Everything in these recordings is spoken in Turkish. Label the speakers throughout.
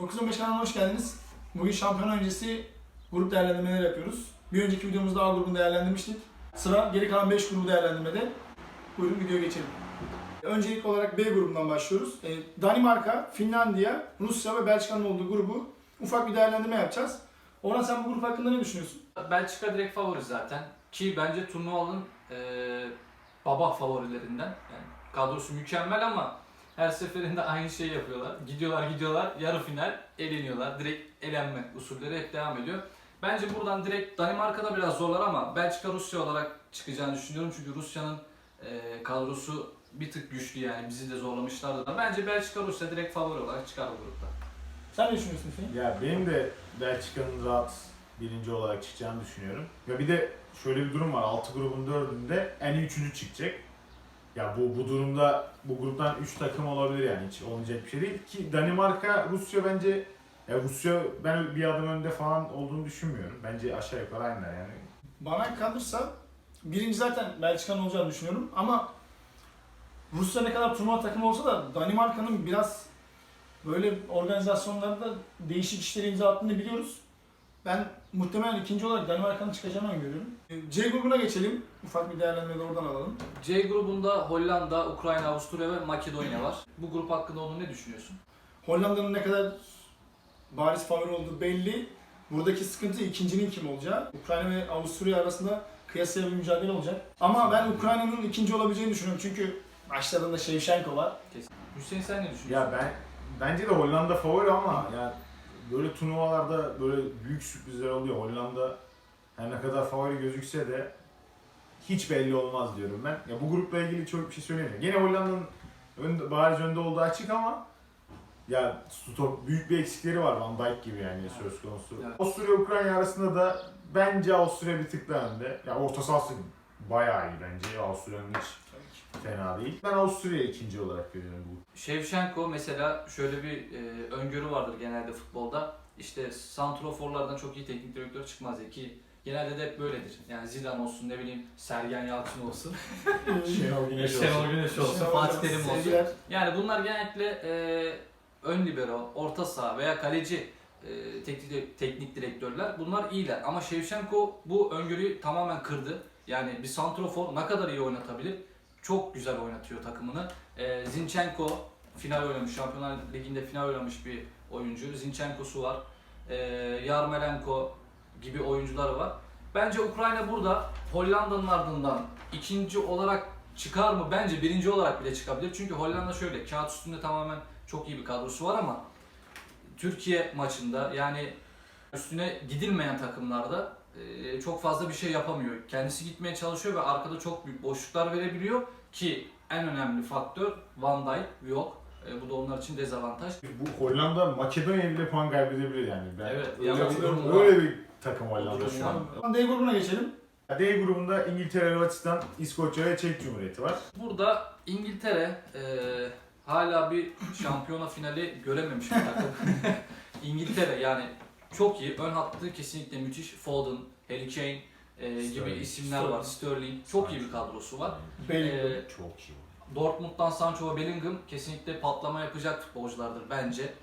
Speaker 1: 915 kanalına hoş geldiniz. Bugün şampiyon öncesi grup değerlendirmeleri yapıyoruz. Bir önceki videomuzda A grubunu değerlendirmiştik. Sıra geri kalan 5 grubu değerlendirmede. Buyurun videoya geçelim. Öncelikli olarak B grubundan başlıyoruz. Ee, Danimarka, Finlandiya, Rusya ve Belçika'nın olduğu grubu ufak bir değerlendirme yapacağız. Orhan sen bu grup hakkında ne düşünüyorsun?
Speaker 2: Belçika direkt favori zaten. Ki bence turnuvanın e, baba favorilerinden. Yani kadrosu mükemmel ama her seferinde aynı şeyi yapıyorlar. Gidiyorlar gidiyorlar yarı final eleniyorlar. Direkt elenme usulleri hep devam ediyor. Bence buradan direkt Danimarka'da biraz zorlar ama Belçika Rusya olarak çıkacağını düşünüyorum. Çünkü Rusya'nın e, kadrosu bir tık güçlü yani bizi de zorlamışlardı. Bence Belçika Rusya direkt favori olarak çıkar bu grupta.
Speaker 1: Sen ne düşünüyorsun Hüseyin?
Speaker 3: Ya benim de Belçika'nın rahat birinci olarak çıkacağını düşünüyorum. Ya bir de şöyle bir durum var. 6 grubun 4'ünde en iyi üçüncü çıkacak. Ya bu bu durumda bu gruptan 3 takım olabilir yani hiç olmayacak bir şey değil ki Danimarka Rusya bence ya Rusya ben bir adım önde falan olduğunu düşünmüyorum. Bence aşağı yukarı aynılar yani.
Speaker 1: Bana kalırsa birinci zaten Belçika'nın olacağını düşünüyorum ama Rusya ne kadar turnuva takımı olsa da Danimarka'nın biraz böyle organizasyonlarda değişik işleri imza attığını biliyoruz. Ben muhtemelen ikinci olarak Danimarka'nın çıkacağını öngörüyorum. Ee, C grubuna geçelim. Ufak bir değerlendirme de oradan alalım.
Speaker 2: C grubunda Hollanda, Ukrayna, Avusturya ve Makedonya var. Bu grup hakkında onu ne düşünüyorsun?
Speaker 1: Hollanda'nın ne kadar bariz favori olduğu belli. Buradaki sıkıntı ikincinin kim olacağı. Ukrayna ve Avusturya arasında kıyasıya bir mücadele olacak. Ama ben Ukrayna'nın ikinci olabileceğini düşünüyorum çünkü başlarında Shevchenko var.
Speaker 2: Hüseyin sen ne düşünüyorsun?
Speaker 3: Ya ben bence de Hollanda favori ama ya böyle turnuvalarda böyle büyük sürprizler oluyor. Hollanda her ne kadar favori gözükse de hiç belli olmaz diyorum ben. Ya bu grupla ilgili çok bir şey söylemiyorum. Gene Hollanda'nın önde, bariz önde olduğu açık ama ya stop büyük bir eksikleri var Van Dijk gibi yani söz konusu.
Speaker 2: Evet.
Speaker 3: Avusturya Ukrayna arasında da bence Avusturya bir tık daha önde. Ya orta sahası bayağı iyi bence. Avusturya'nın hiç fena değil. Ben Avusturya'yı ikinci olarak görüyorum bu
Speaker 2: Shevchenko mesela şöyle bir e, öngörü vardır genelde futbolda. İşte santroforlardan çok iyi teknik direktör çıkmaz diye ki genelde de hep böyledir. Yani Zidane olsun ne bileyim Sergen Yalçın olsun.
Speaker 3: Şenol Güneş olsun.
Speaker 2: Şenol Güneş olsun. Fatih Terim olsun.
Speaker 1: sevgiler.
Speaker 2: Yani bunlar genellikle e, ön libero, orta saha veya kaleci e, teknik, teknik direktörler. Bunlar iyiler. Ama Shevchenko bu öngörüyü tamamen kırdı. Yani bir santrofor ne kadar iyi oynatabilir? Çok güzel oynatıyor takımını. E, Zinchenko final oynamış. Şampiyonlar Ligi'nde final oynamış bir oyuncu. Zinchenko'su var. E, Yarmolenko gibi oyuncuları var. Bence Ukrayna burada Hollanda'nın ardından ikinci olarak çıkar mı? Bence birinci olarak bile çıkabilir. Çünkü Hollanda şöyle kağıt üstünde tamamen çok iyi bir kadrosu var ama Türkiye maçında yani üstüne gidilmeyen takımlarda e, çok fazla bir şey yapamıyor. Kendisi gitmeye çalışıyor ve arkada çok büyük boşluklar verebiliyor ki en önemli faktör Van Dijk yok. E, bu da onlar için dezavantaj.
Speaker 3: Bu Hollanda Makedonya'ya bile puan kaybedebilir yani. Ben
Speaker 2: Evet,
Speaker 3: öyle, bir, öyle bir takım Hollanda şu an.
Speaker 1: D grubuna geçelim.
Speaker 3: D grubunda İngiltere, Hırvatistan, İskoçya ve Çek Cumhuriyeti var.
Speaker 2: Burada İngiltere e, hala bir şampiyona finali görememiş bir takım. İngiltere yani çok iyi. Ön hattı kesinlikle müthiş. Foden, Harry Kane e, gibi
Speaker 3: Sterling.
Speaker 2: isimler var. Sterling. Çok iyi bir kadrosu var.
Speaker 1: Bellingham.
Speaker 2: E,
Speaker 3: Çok iyi.
Speaker 2: Dortmund'dan Sancho ve Bellingham kesinlikle patlama yapacak futbolculardır bence.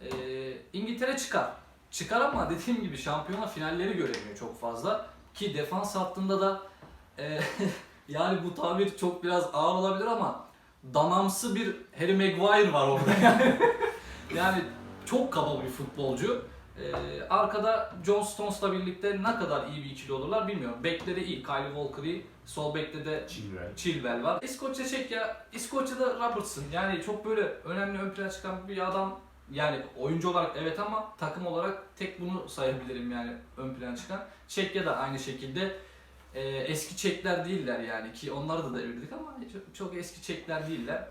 Speaker 2: E, İngiltere çıkar. Çıkar ama dediğim gibi şampiyona finalleri göremiyor çok fazla. Ki defans hattında da e, yani bu tabir çok biraz ağır olabilir ama danamsı bir Harry Maguire var orada yani çok kaba bir futbolcu. E, arkada John Stones'la birlikte ne kadar iyi bir ikili olurlar bilmiyorum. Bekleri iyi. Kyle Walker iyi. Sol bekte de
Speaker 3: Chilwell.
Speaker 2: Chilwell var. İskoçya Çekya, İskoçya'da Robertson. Yani çok böyle önemli ön plana çıkan bir adam. Yani oyuncu olarak evet ama takım olarak tek bunu sayabilirim yani ön plana çıkan. Çekya da aynı şekilde e, eski Çekler değiller yani ki onları da devirdik ama çok, çok eski Çekler değiller.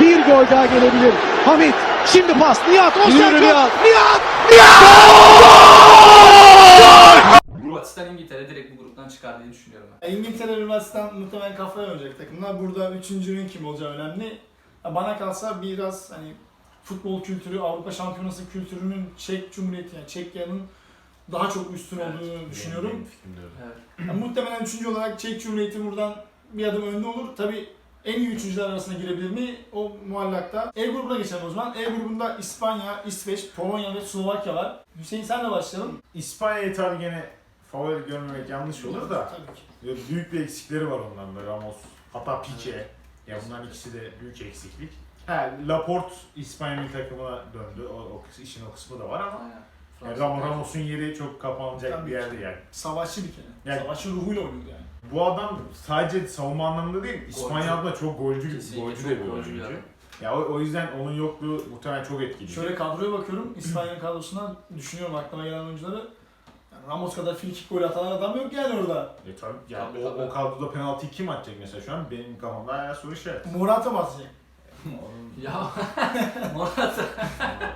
Speaker 4: Bir gol daha gelebilir. Hamit şimdi pas. Nihat Ozkan.
Speaker 5: Yürü Nihat.
Speaker 4: Nihat.
Speaker 2: Hırvatistan İngiltere direkt bu gruptan çıkar diye düşünüyorum ben.
Speaker 1: İngiltere Hırvatistan muhtemelen kafaya oynayacak takımlar. Burada üçüncünün kim olacağı önemli. Bana kalsa biraz hani futbol kültürü, Avrupa Şampiyonası kültürünün Çek Cumhuriyeti yani Çekya'nın daha çok üstün olduğunu düşünüyorum.
Speaker 3: Benim öyle.
Speaker 2: Evet.
Speaker 1: Ya muhtemelen üçüncü olarak Çek Cumhuriyeti buradan bir adım önde olur. Tabi en iyi üçüncüler arasına girebilir mi? O muallakta. E grubuna geçelim o zaman. E grubunda İspanya, İsveç, Polonya ve Slovakya var. Hüseyin senle başlayalım.
Speaker 3: İspanya'yı tabii gene favori görmemek yanlış olur da
Speaker 1: Tabii ki.
Speaker 3: büyük bir eksikleri var onların da Ramos hatta Pique. Ya bunların ikisi de büyük eksiklik. Ha, Laporte İspanya milli takımına döndü. O, o işin o kısmı da var ama
Speaker 2: Aynen.
Speaker 3: Yani
Speaker 2: Fransa-
Speaker 3: Ram- Ramos'un yeri çok kapanacak
Speaker 1: Tabii
Speaker 3: bir
Speaker 1: ki.
Speaker 3: yerde yani.
Speaker 1: Savaşçı bir kere.
Speaker 3: Yani-
Speaker 1: Savaşçı ruhuyla oynuyor yani.
Speaker 3: Bu adam sadece savunma anlamında değil, İspanya adına çok golcü,
Speaker 2: Kesinlikle
Speaker 3: golcü
Speaker 2: çok
Speaker 3: de bir
Speaker 2: golcü bir
Speaker 3: oyuncu.
Speaker 2: adam.
Speaker 3: Ya o, o yüzden onun yokluğu muhtemelen çok etkili.
Speaker 1: Şöyle kadroya bakıyorum. İspanya'nın kadrosuna düşünüyorum aklıma gelen oyuncuları. Yani Ramos kadar free kick gol atan adam yok yani orada.
Speaker 3: E tabii, ya
Speaker 2: Tabii,
Speaker 3: o,
Speaker 2: tabii.
Speaker 3: o kadroda penaltıyı kim atacak mesela şu an? Benim kafamda hala soru işareti.
Speaker 1: Morata mı atacak?
Speaker 3: Onun-
Speaker 2: Ya Morata.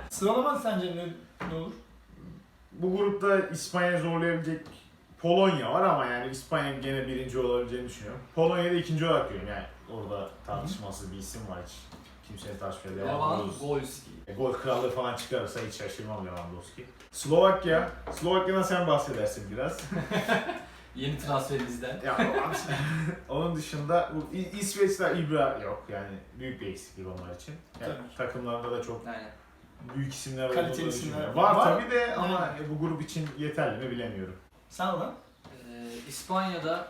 Speaker 1: Sıralama sence ne, ne olur?
Speaker 3: Bu grupta İspanya zorlayabilecek Polonya var ama yani İspanya gene birinci olabileceğini düşünüyorum. Polonya'da ikinci olarak görüyorum yani orada tartışmasız bir isim var hiç. Kimsenin tartışmaya devam
Speaker 2: Lewandowski.
Speaker 3: E, Gol krallığı falan çıkarırsa hiç şaşırmam Lewandowski. Slovakya. Slovakya'dan sen bahsedersin biraz.
Speaker 2: Yeni transferimizden.
Speaker 3: ya onun dışında bu İ- İsveç'te İbra yok yani büyük bir eksiklik onlar için. Yani
Speaker 1: Tabii
Speaker 3: takımlarında da çok
Speaker 2: Aynen.
Speaker 3: Büyük isimler olduğunu
Speaker 1: Kaliteli isimler
Speaker 3: düşünmüyorum.
Speaker 1: var.
Speaker 3: Var, tabii de ama
Speaker 1: Yani.
Speaker 3: e, bu grup için yeterli mi bilemiyorum.
Speaker 1: Sen oradan.
Speaker 2: Ee, İspanya'da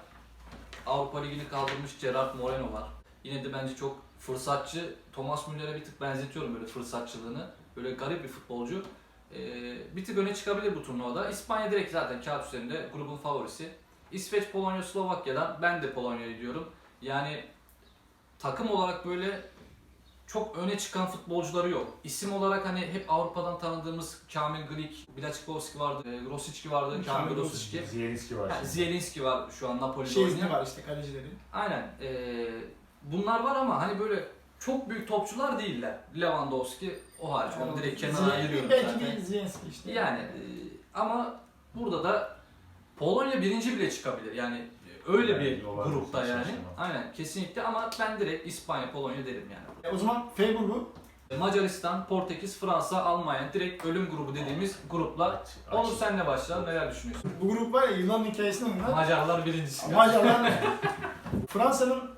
Speaker 2: Avrupa Ligi'ni kaldırmış Gerard Moreno var. Yine de bence çok fırsatçı. Thomas Müller'e bir tık benzetiyorum böyle fırsatçılığını. Böyle garip bir futbolcu. Ee, bir tık öne çıkabilir bu turnuvada. İspanya direkt zaten kağıt üzerinde grubun favorisi. İsveç, Polonya, Slovakya'dan ben de Polonya'yı diyorum. Yani takım olarak böyle çok öne çıkan futbolcuları yok. İsim olarak hani hep Avrupa'dan tanıdığımız Kamil Glik, Bilaçkovski vardı, e, Rosicki vardı,
Speaker 1: Kamil
Speaker 2: Kamil
Speaker 1: Rosicki.
Speaker 3: Zielinski var. Şimdi.
Speaker 2: Zielinski var şu an Napoli'de
Speaker 1: Şezli
Speaker 2: oynayan.
Speaker 1: var işte kalecileri.
Speaker 2: Aynen. Ee, bunlar var ama hani böyle çok büyük topçular değiller. Lewandowski o hariç. Onu direkt kenara ayırıyorum
Speaker 1: Belki
Speaker 2: zaten.
Speaker 1: bir Ziyenski işte.
Speaker 2: Yani e, ama burada da Polonya birinci bile çıkabilir. Yani öyle
Speaker 3: Yani
Speaker 2: bir grupta yani.
Speaker 3: şaşırmam.
Speaker 2: Aynen kesinlikle ama ben direkt İspanya, Polonya derim yani.
Speaker 1: E, o zaman F grubu.
Speaker 2: Macaristan, Portekiz, Fransa, Almanya direkt ölüm grubu dediğimiz
Speaker 3: aç.
Speaker 2: Onur senle başlayalım. Neler düşünüyorsun?
Speaker 1: Bu grup var ya yılan hikayesinde mi var?
Speaker 2: Macarlar birincisi.
Speaker 1: Macarlar Fransa'nın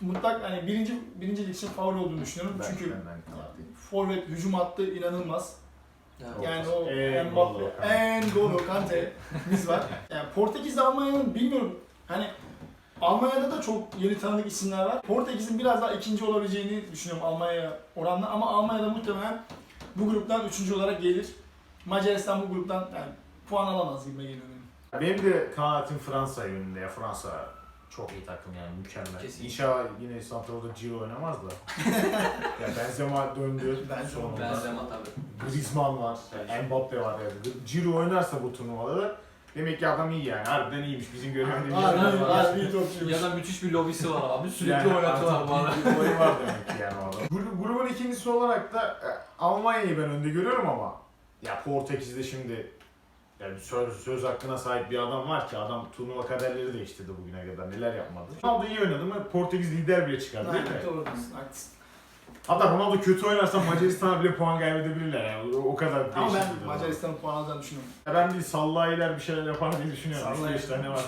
Speaker 1: mutlak hani birinci birincilik için favori olduğunu düşünüyorum.
Speaker 3: Ben-
Speaker 1: Çünkü
Speaker 3: ben- ben
Speaker 1: forvet hücum hattı inanılmaz.
Speaker 2: Evet.
Speaker 1: Yani o
Speaker 3: N'Golo
Speaker 1: Mbappe,
Speaker 3: Kante.
Speaker 1: N'Golo Kante'miz var. Yani Portekiz'de Almanya'nın bilmiyorum hani Almanya'da da çok yeni tanıdık isimler var. Portekiz'in biraz daha ikinci olabileceğini düşünüyorum Almanya'ya oranla ama Almanya'da muhtemelen bu gruptan üçüncü olarak gelir. Macaristan bu gruptan yani puan alamaz gibi geliyor benim.
Speaker 3: Benim de kanaatim Fransa yönünde ya. Fransa çok iyi takım yani mükemmel.
Speaker 2: Kesinlikle.
Speaker 3: İnşallah yine Santrafor'da Ciro oynamaz da. ya Benzema döndü.
Speaker 1: Benzema,
Speaker 3: sonunda.
Speaker 2: Benzema tabii.
Speaker 3: Griezmann var. Yani Mbappe var yani. Ciro oynarsa bu turnuvada da demek ki adam iyi yani. Harbiden iyiymiş bizim göremediğimiz.
Speaker 1: Harbi,
Speaker 2: Harbi,
Speaker 1: topçuymuş.
Speaker 2: Ya da müthiş bir lobisi var abi. Sürekli
Speaker 3: Yani
Speaker 2: oynatıyorlar bana.
Speaker 3: boyu var demek ki yani adam. Gru- grubun ikincisi olarak da e, Almanya'yı ben önde görüyorum ama ya Portekiz'de şimdi yani söz, söz hakkına sahip bir adam var ki adam turnuva kaderleri değiştirdi bugüne kadar neler yapmadı. Ronaldo iyi oynadı mı Portekiz lider bile çıkar değil mi?
Speaker 1: Aynen, doğru diyorsun, haklısın.
Speaker 3: Hatta Ronaldo kötü oynarsa Macaristan'a bile puan kaybedebilirler yani o, kadar
Speaker 1: Ama
Speaker 3: değişik
Speaker 1: ben
Speaker 3: bir durum.
Speaker 1: Macaristan'ın puan alacağını düşünüyorum.
Speaker 3: Ya Ben bir sallayiler bir şeyler yapar diye düşünüyorum.
Speaker 1: Salah
Speaker 3: 3-5 tane var.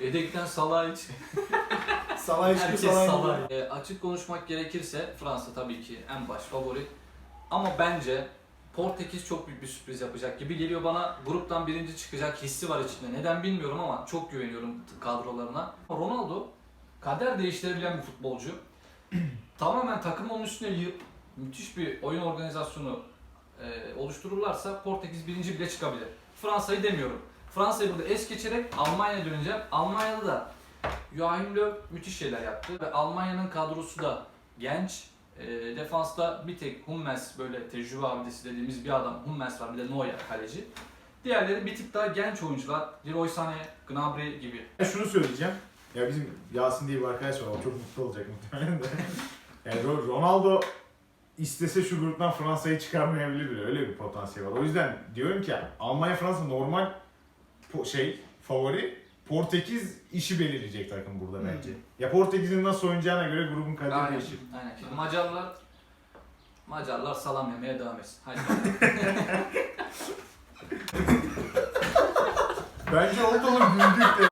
Speaker 2: Yedekten Salah hiç.
Speaker 1: Salah hiç
Speaker 2: Herkes
Speaker 1: Salah
Speaker 2: Salah.
Speaker 1: gibi.
Speaker 2: E, açık konuşmak gerekirse Fransa tabii ki en baş favori. Ama bence Portekiz çok büyük bir sürpriz yapacak gibi geliyor bana. Gruptan birinci çıkacak hissi var içinde. Neden bilmiyorum ama çok güveniyorum kadrolarına. Ronaldo kader değiştirebilen bir futbolcu. Tamamen takım onun üstüne yığıp müthiş bir oyun organizasyonu e, oluştururlarsa Portekiz birinci bile çıkabilir. Fransa'yı demiyorum. Fransa'yı burada es geçerek Almanya'ya döneceğim. Almanya'da da Joachim Löw müthiş şeyler yaptı ve Almanya'nın kadrosu da genç. E, defansta bir tek Hummels böyle tecrübe abidesi dediğimiz bir adam Hummels var bir de Neuer kaleci. Diğerleri bir tık daha genç oyuncular. Leroy Sané, Gnabry gibi.
Speaker 3: Şunu söyleyeceğim. Ya bizim Yasin diye bir arkadaş var. O çok mutlu olacak muhtemelen de. Yani Ro- Ronaldo istese şu gruptan Fransa'yı çıkarmayabilir bile. Öyle bir potansiyel var. O yüzden diyorum ki Almanya Fransa normal po- şey favori. Portekiz işi belirleyecek takım burada
Speaker 1: Hmm.
Speaker 3: bence. Ya Portekiz'in nasıl oynayacağına göre grubun kaderi değişir.
Speaker 2: Aynen. Şimdi Macarlar Macarlar salam yemeye devam etsin. Haydi.
Speaker 3: Bence oldu oğlum güldük de